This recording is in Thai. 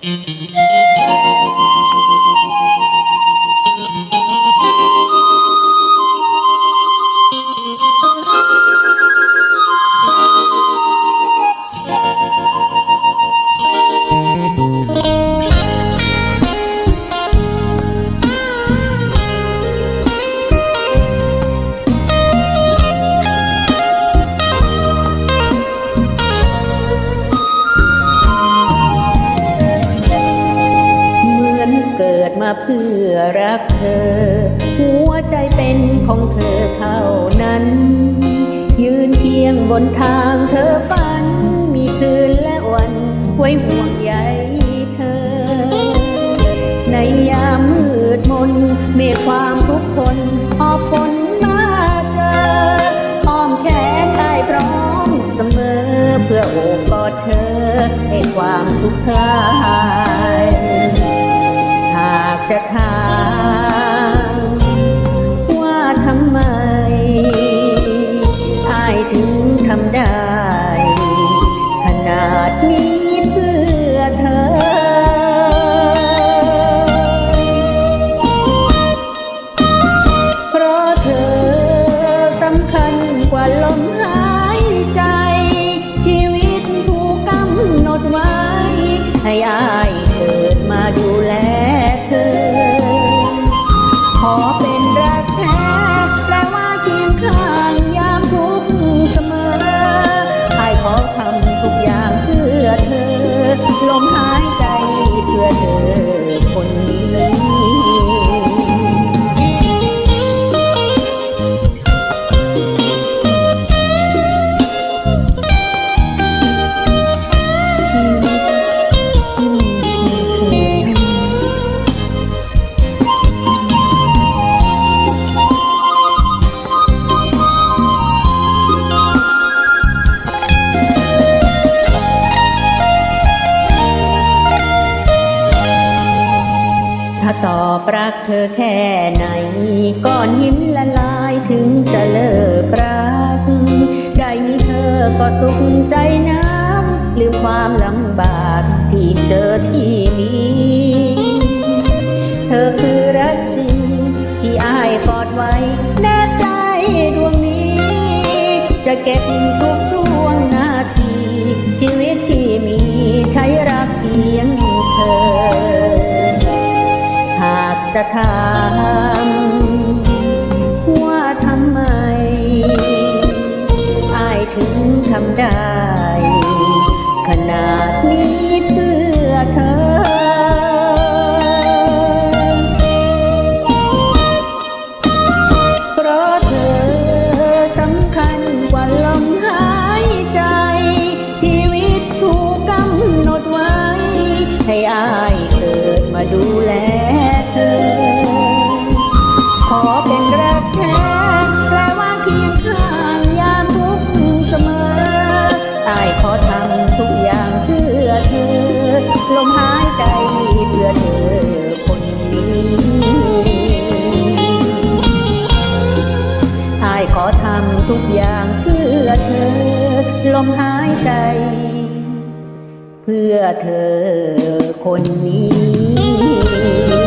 เห มาเพื่อรักเธอ หัวใจเป็นของเธอเท่านั้น ยืนเคียงบนทางเธอฝัน มีคืนและวันไว้ห่วงใยเธอ ในยามมืดมนเมฆความทุกข์ทนหอบฝนมาเจออ้อมแขนได้พร้อมเสมอ เพื่อโอบกอดเธอให้ความทุกข์คลาย จะถามว่าทำไม อายถึงทำได้ ขนาดนี้เพื่อเธอ เพราะเธอสำคัญกว่าลมหายใจ ชีวิตถูกกำหนดไว้ให้อาย กแท้แปลว่าเคียงข้างยามทุกข์เสมออายขอทำทุกอย่างเพื่อเธอ ลมหายใจเพื่อเธอ ถ้าตอบรักเธอแค่ไหนก้อนหินละลายถึงจะเลิกรัก ได้มีเธอก็สุขใจนักลืมความลำบากที่เจอที่มี เธอคือรักจริง ที่อายกอดไว้แนบใจดวงนี้ จะเก็บทุก จะถามว่าทำไมอายถึงทำได้ ขนาดนี้เพื่อเธอ ลมหายใจเพื่อเธอคนนี้อายขอทำทุกอย่างเพื่อเธอ ลมหายใจ เพื่อเธอคนนี้